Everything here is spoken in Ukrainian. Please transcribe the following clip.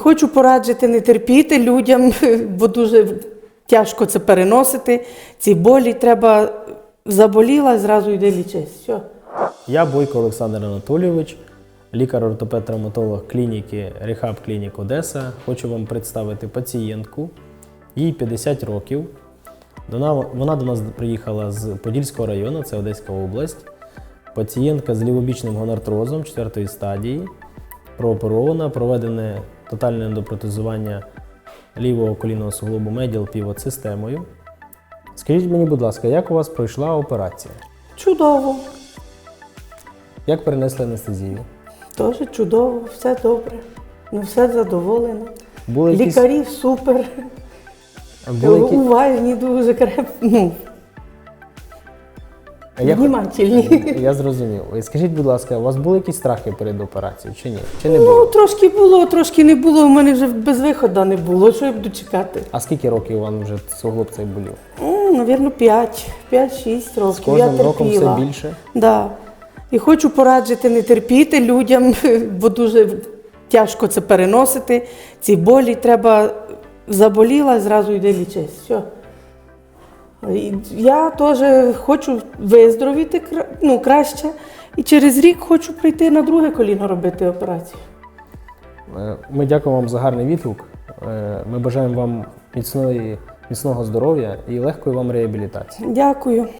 Хочу пораджити не терпіти людям, бо дуже тяжко це переносити. Ці болі треба заболіла, зразу йде лічись. Все. Я Бойко Олександр Анатолійович, лікар-ортопед-травматолог клініки Rehab Clinic Одеса. Хочу вам представити пацієнтку. Їй 50 років. Вона, вона до нас приїхала з Подільського району, це Одеська область. Пацієнтка з лівобічним гонартрозом 4 стадії. Прооперована, проведене тотальне ендопротезування лівого колінного суглобу медіал півот системою. Скажіть мені, будь ласка, як у вас пройшла операція? Чудово, Як перенесли анестезію? теж чудово, все добре. Ну, все задоволено. Були якісь, Лікарі супер, були які... уважні, дуже креп... ну, я... внімательні. я зрозумів. Скажіть, будь ласка, у вас були якісь страхи перед операцією чи ні? Чи не Ну, було? трошки було, трошки не було. У мене вже без виходу не було. Що я буду чекати? А скільки років вам вже суглоб цей болів? Ну, Навірно, 5, 5-6 років. З кожним я роком все більше. Да. І хочу пораджити не терпіти людям, бо дуже тяжко це переносити. Ці болі треба заболіла, зразу йде лічись. Все. Я теж хочу виздоровіти ну, краще. І через рік хочу прийти на друге коліно робити операцію. Е, Ми дякуємо вам за гарний відгук. Е, Ми бажаємо вам міцної, міцного здоров'я і легкої вам реабілітації. Дякую.